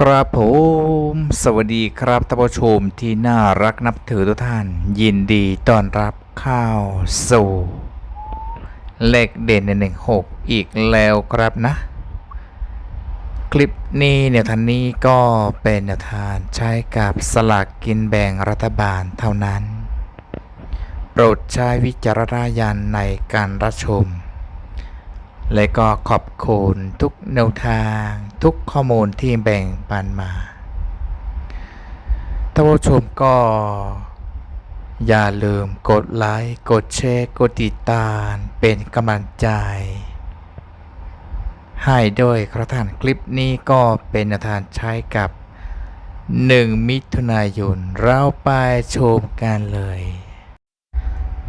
ครับผมสวัสดีครับท่านผู้ชมที่น่ารักนับถือทุกท่าน ยินดีต้อนรับเข้าสู่ เลขเด่นในหนึ่งหกอีกแล้วครับนะ คลิปนี้เนี่ยท่านนี้ก็เป็นแนวทางใช้กับสลากกินแบ่งรัฐบาลเท่านั้น โปรดใช้วิจารณญาณในการรับชม และก็ขอบคุณทุกแนวทางทุกข้อมูลที่แบ่งปันมาท่านผู้ชมก็ อย่าลืมกดไลค์ กดแชร์ กดติดตามเป็นกำลังใจ ให้ด้วยครับท่านคลิปนี้ก็เป็นทางใช้กับ 1 มิถุนายนเราไปชมกันเลย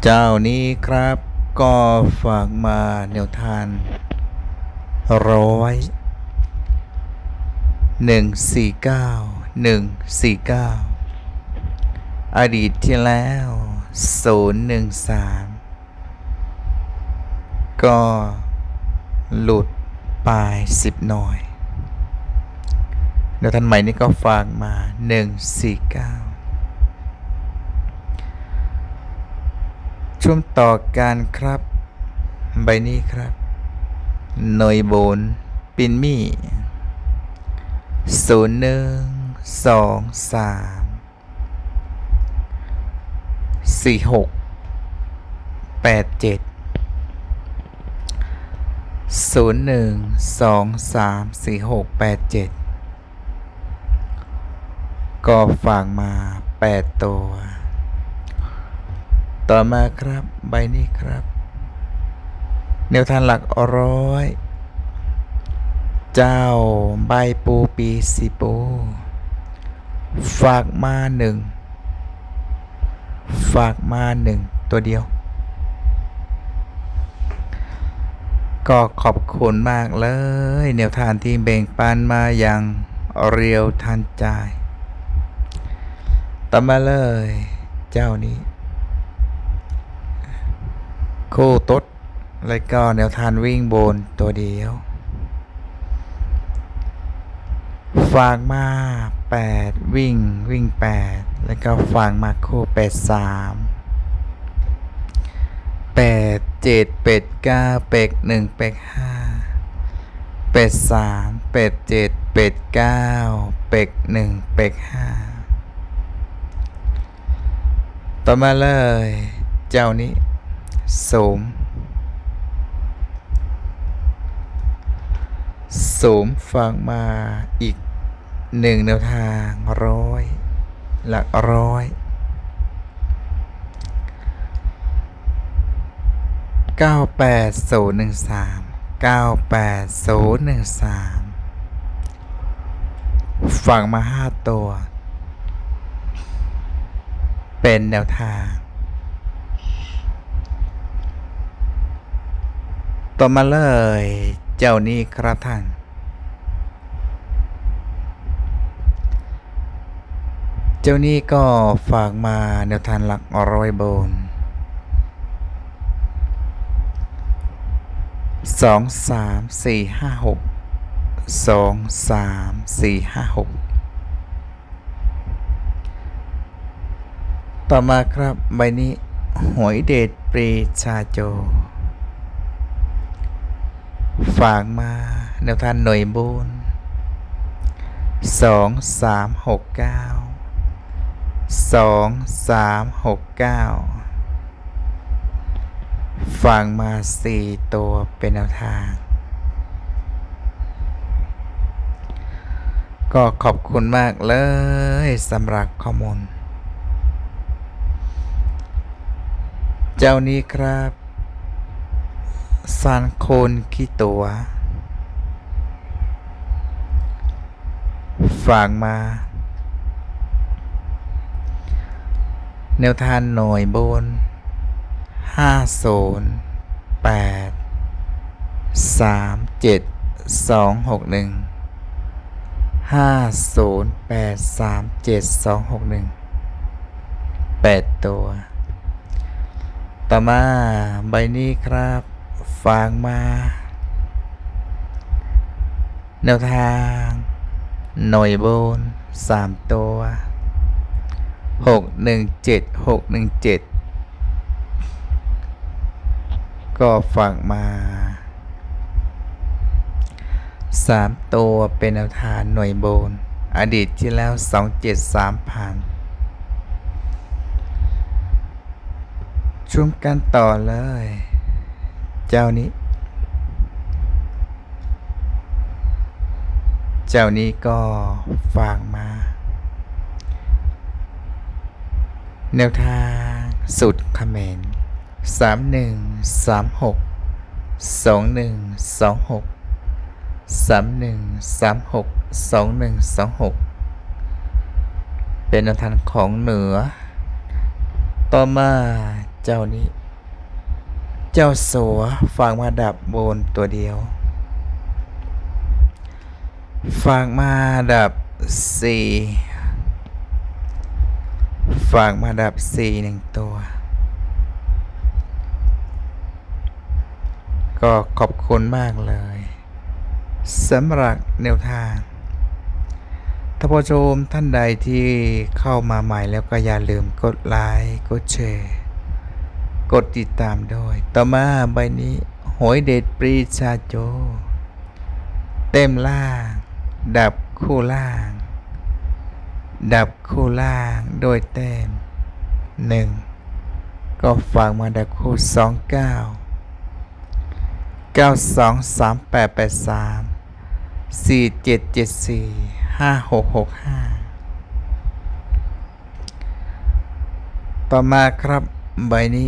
เจ้านี้ครับ ก็ฝากมาแนวทางร้อยหนึ่งสี่เก้าหนึ่งสี่เก้าอดีตที่แล้วศูนย์หนึ่งสามก็หลุดไปสิบหน่อยแนวทางใหม่นี้ก็ฝากมาหนึ่งสี่เก้า ช่วงต่อการครับ ใบนี้ครับหน่วยโบน ปินมี่ศูนย์หนึ่งสองสามสี่หกแปดเจ็ดศูนย์หนึ่งสองสามสี่หกแปดเจ็ดก็ฝากมาแปดตัว ต่อมาครับใบนี้ครับ แนวทางหลักร้อย เจ้าใบปูปีสีปูฝากมาหนึ่งฝากมาหนึ่งตัวเดียว ก็ขอบคุณมากเลย แนวทางที่แบ่งปันมาอย่างเรียวทันใจต่อมาเลย เจ้านี้ คู่ตดแล้วก็แนวทานวิ่งบนตัวเดียวฝากมา 8 วิ่งวิ่ง 8 แล้วก็ฝากมาคู่ 8 3 8 7 8 9 8 1 8 5 8 3 8 7 8 9 8 1 8 5 ต่อมาเลย เจ้านี้ สมสมฟังมาอีกหนึ่งแนวทางร้อย หลักร้อยเก้าแปดศูนย์หนึ่งสามเก้าแปดศูนย์หนึ่งสามฟังมาห้าตัว เป็นแนวทาง ต่อมาเลย เจ้านี้ครับท่าน เจ้านี้ก็ฝากมาแนวทางหลักร้อยโบนสองสามสี่ห้าหกสองสามสี่ห้าหกต่อมาครับใบนี้หวยเดชปรีชาโจ ฝากมาแนวทางหน่วยบุญสองสามหกเก้าสองสามหกเก้าฟังมาสี่ตัวเป็นแนวทาง ก็ขอบคุณมากเลยสำหรับข้อมูล เจ้านี้ครับ ซานโคนขี้ตัว ฝากมา แนวทางหน่วยบนห้าศูนย์แปดสามเจ็ดสองหกหนึ่งห้าศูนย์แปดสามเจ็ดสองหกหนึ่งแปดตัว ต่อมาใบนี้ครับ ฝากมา แนวทาง หน่วยบนสามตัวหกหนึ่งเจ็ดหกหนึ่งเจ็ดก็ฝากมาสามตัวเป็นแนวทางหน่วยบน อดีตที่แล้วสองเจ็ดสามพันช่วงกันต่อเลย เจ้านี้ เจ้านี้ก็ฝากมา แนวทางสุดคอมเมนต์สามหนึ่งสามหกสองหนึ่งสองหกสามหนึ่งสามหกสองหนึ่งสองหกเป็นแนวทางของเหนือ ต่อมาเจ้านี้ เจ้าสัวฝากมาดับบนตัวเดียว ฝากมาดับสี่ฝากมาดับสี่หนึ่งตัว ก็ขอบคุณมากเลยสำหรับแนวทางถ้านผู้ชมท่านใดที่เข้ามาใหม่แล้วก็อย่าลืมกดไลค์กดแชร์ กดติดตามด้วย ต่อมาใบนี้หวยเด็ดปรีชาโจ เต็มล่าง ดับคู่ล่าง ดับคู่ล่างโดยแต้มหนึ่งก็ฟังมาดับคู่สองเก้าเก้าสองสามแปดแปดสามสี่เจ็ดเจ็ดสี่ห้าหกหกห้าต่อมาครับใบนี้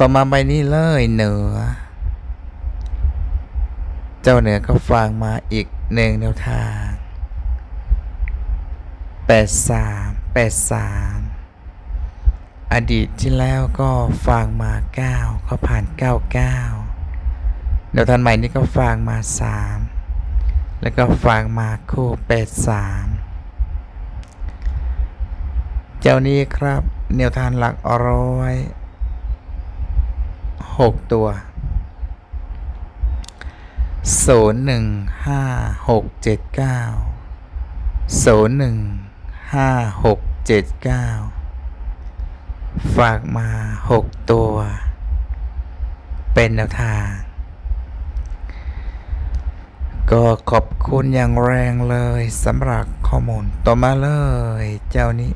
ต่อมาใบนี้เลยเหนือ เจ้าเหนือก็ฟังมาอีกหนึ่งแนวทางแปดสามแปดสามอดีตที่แล้วก็ฟังมาเก้าก็ผ่านเก้าเก้าแนวทางใหม่นี้ก็ฟังมาสามแล้วก็ฟังมาคู่แปดสามเจ้านี้ครับแนวทางหลักร้อย หกตัวศูนย์หนึ่งห้าหกเจ็ดเก้าศูนย์หนึ่งห้าหกเจ็ดเก้าฝากมาหกตัว เป็นแนวทาง ก็ขอบคุณอย่างแรงเลยสำหรับข้อมูลต่อมาเลยเจ้านี้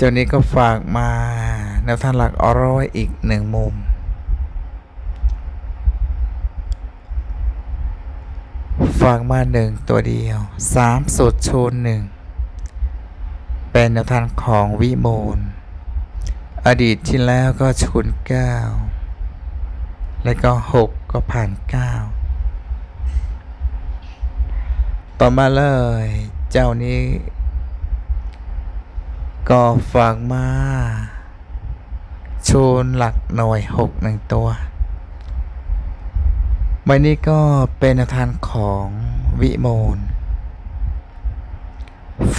เจ้านี้ก็ฝากมาแนวทางหลักอร้อยอีกหนึ่งมุม ฝากมาหนึ่งตัวเดียวสามสุดชูนหนึ่งเป็นแนวทางของวิโมลอดีตที่แล้วก็ชุนเก้าแล้วก็หกก็ผ่านเก้าต่อมาเลย เจ้านี้ ก็ฝากมาชูนหลักหน่วยหกหนึ่งตัวใบนี้ก็เป็นทางของวิโมล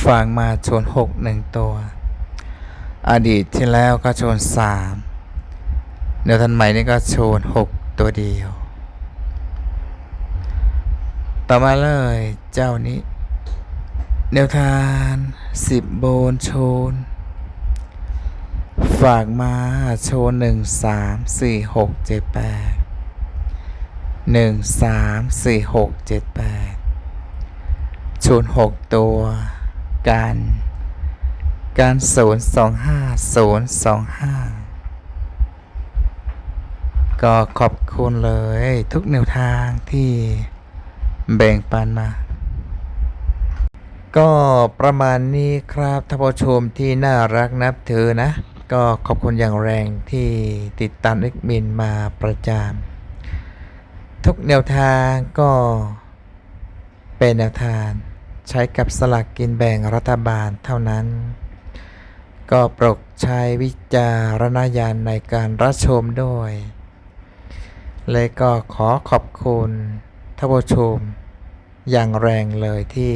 ฝากมาชนหกหนึ่งตัว อดีตที่แล้วก็ชนสามแนวทางใหม่นี่ก็ชนหกตัวเดียว ต่อมาเลยเจ้านี้ แนวทางสิบโบนโชน ฝากมาโชนหนึ่งสามสี่หกเจ็ดแปดหนึ่งสามสี่หกเจ็ดแปดโชนหกตัวการการศูนย์สองห้าศูนย์สองห้าก็ขอบคุณเลยทุกแนวทางที่แบ่งปันมา ก็ประมาณนี้ครับท่านผู้ชมที่น่ารักนับถือนะ ก็ขอบคุณอย่างแรงที่ติดตามเอ็กมินมาประจานทุกแนวทางก็เป็นแนวทางใช้กับสลากกินแบ่งรัฐบาลเท่านั้น ก็ปรดใช้วิจารณญาณในการรับชมด้วย และก็ขอขอบคุณท่านผู้ชมอย่างแรงเลยที่